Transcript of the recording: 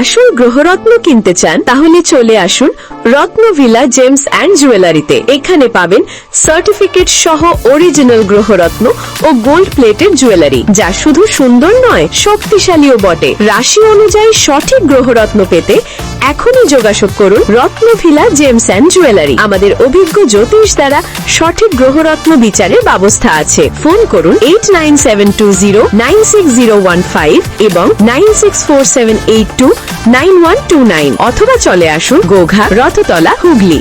আসল গ্রহরত্ন কিনতে চান, তাহলে চলে আসুন রত্ন ভিলা জেমস অ্যান্ড জুয়েলারিতে। এখানে পাবেন সার্টিফিকেট সহ অরিজিনাল গ্রহরত্ন ও গোল্ড প্লেটের জুয়েলারি, যা শুধু সুন্দর নয়, শক্তিশালীও বটে। রাশি অনুযায়ী সঠিক গ্রহরত্ন পেতে এখনই যোগাযোগ করুন রত্নভিলা জেমস অ্যান্ড জুয়েলারি। আমাদের অভিজ্ঞ জ্যোতিষ দ্বারা সঠিক গ্রহরত্ন বিচারের ব্যবস্থা আছে। ফোন করুন eight nine seven two zero, nine six zero one five এবং nine six four seven eight two nine one two nine. অথবা চলে আসুন গোঘা, রথতলা, হুগলি।